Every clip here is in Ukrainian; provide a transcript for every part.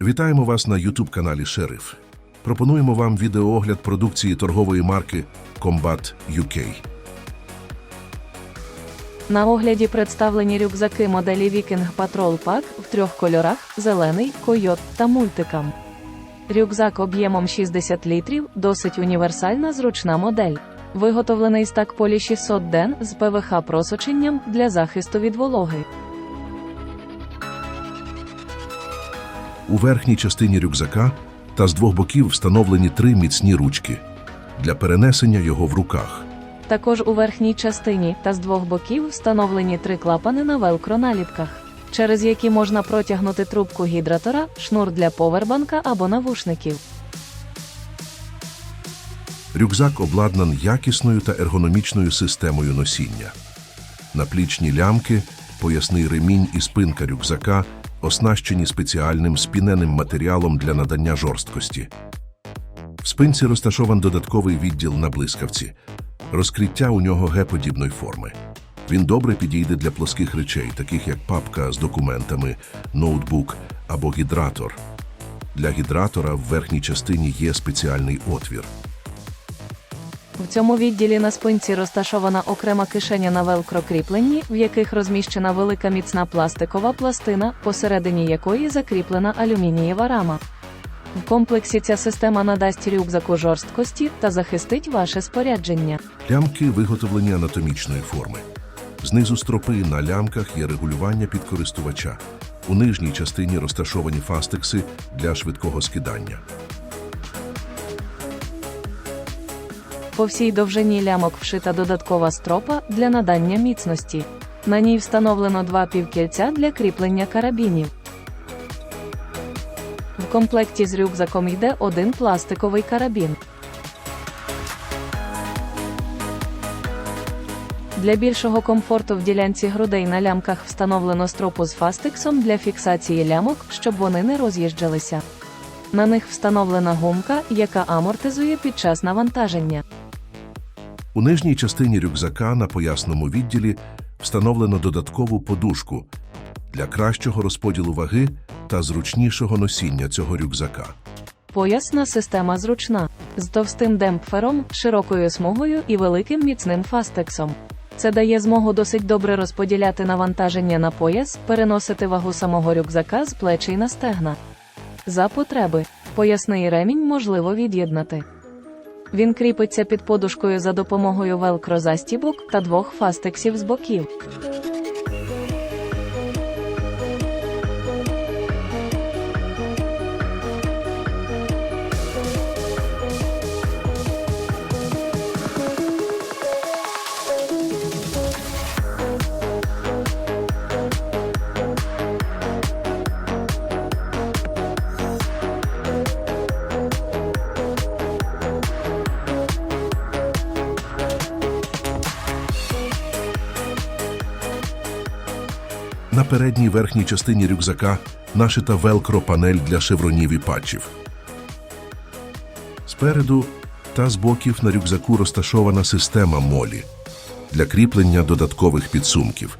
Вітаємо вас на YouTube каналі Шериф. Пропонуємо вам відеоогляд продукції торгової марки Combat UK. На огляді представлені рюкзаки моделі Viking Patrol Pack в трьох кольорах: зелений, койот та мультикам. Рюкзак об'ємом 60 літрів, досить універсальна зручна модель. Виготовлений з такполі 600 ден з ПВХ просоченням для захисту від вологи. У верхній частині рюкзака та з двох боків встановлені три міцні ручки для перенесення його в руках. Також у верхній частині та з двох боків встановлені три клапани на велкро-наліпках, через які можна протягнути трубку гідратора, шнур для повербанка або навушників. Рюкзак обладнан якісною та ергономічною системою носіння. Наплічні лямки, поясний ремінь і спинка рюкзака оснащені спеціальним спіненим матеріалом для надання жорсткості. В спинці розташован додатковий відділ на блискавці. Розкриття у нього Г-подібної форми. Він добре підійде для плоских речей, таких як папка з документами, ноутбук або гідратор. Для гідратора в верхній частині є спеціальний отвір. В цьому відділі на спинці розташована окрема кишеня на велкро-кріпленні, в яких розміщена велика міцна пластикова пластина, посередині якої закріплена алюмінієва рама. В комплексі ця система надасть рюкзаку жорсткості та захистить ваше спорядження. Лямки виготовлені анатомічної форми. Знизу стропи на лямках є регулювання під користувача. У нижній частині розташовані фастекси для швидкого скидання. По всій довжині лямок вшита додаткова стропа для надання міцності. На ній встановлено два півкільця для кріплення карабінів. В комплекті з рюкзаком йде один пластиковий карабін. Для більшого комфорту в ділянці грудей на лямках встановлено стропу з фастексом для фіксації лямок, щоб вони не роз'їжджалися. На них встановлена гумка, яка амортизує під час навантаження. У нижній частині рюкзака на поясному відділі встановлено додаткову подушку для кращого розподілу ваги та зручнішого носіння цього рюкзака. Поясна система зручна, з товстим демпфером, широкою смугою і великим міцним фастексом. Це дає змогу досить добре розподіляти навантаження на пояс, переносити вагу самого рюкзака з плечей на стегна. За потреби, поясний ремінь можливо від'єднати. Він кріпиться під подушкою за допомогою велкро-застібок та двох фастексів з боків. На передній верхній частині рюкзака нашита велкро-панель для шевронів і патчів. Спереду та з боків на рюкзаку розташована система молі для кріплення додаткових підсумків.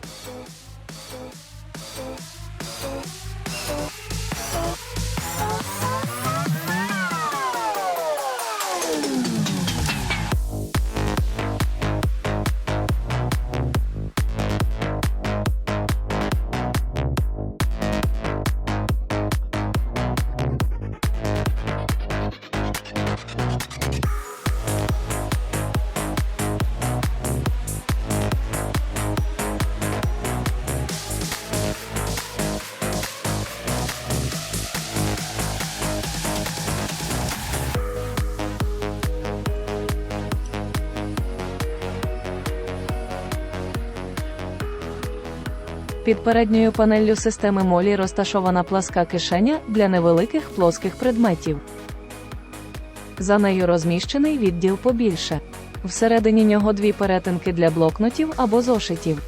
Під передньою панеллю системи молі розташована пласка кишеня для невеликих плоских предметів. За нею розміщений відділ побільше. Всередині нього дві перетинки для блокнотів або зошитів.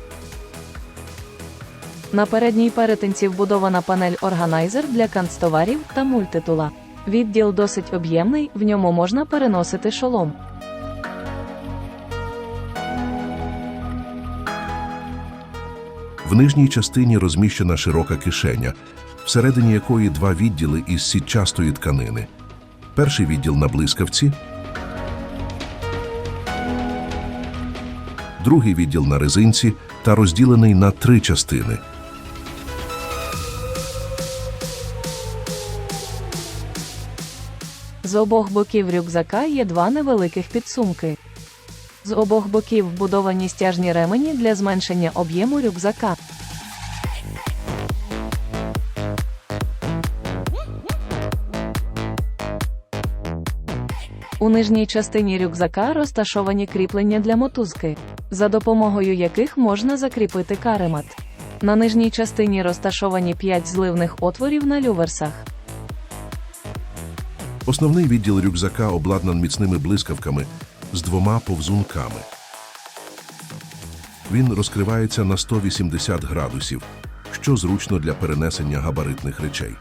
На передній перетинці вбудована панель органайзер для канцтоварів та мультитула. Відділ досить об'ємний, в ньому можна переносити шолом. В нижній частині розміщена широка кишеня, всередині якої два відділи із сітчастої тканини. Перший відділ на блискавці, другий відділ на резинці та розділений на три частини. З обох боків рюкзака є два невеликих підсумки. З обох боків вбудовані стяжні ремені для зменшення об'єму рюкзака. У нижній частині рюкзака розташовані кріплення для мотузки, за допомогою яких можна закріпити каремат. На нижній частині розташовані 5 зливних отворів на люверсах. Основний відділ рюкзака обладнан міцними блискавками з двома повзунками. Він розкривається на 180 градусів, що зручно для перенесення габаритних речей.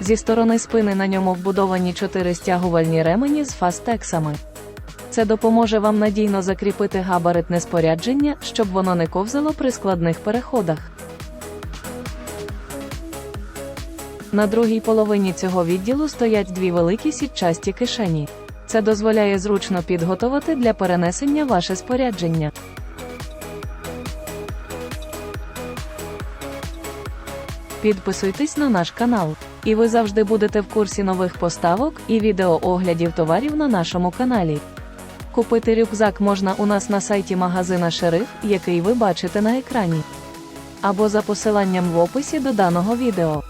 Зі сторони спини на ньому вбудовані чотири стягувальні ремені з фастексами. Це допоможе вам надійно закріпити габаритне спорядження, щоб воно не ковзало при складних переходах. На другій половині цього відділу стоять дві великі сітчасті кишені. Це дозволяє зручно підготувати для перенесення ваше спорядження. Підписуйтесь на наш канал, і ви завжди будете в курсі нових поставок і відеооглядів товарів на нашому каналі. Купити рюкзак можна у нас на сайті магазина Шериф, який ви бачите на екрані, або за посиланням в описі до даного відео.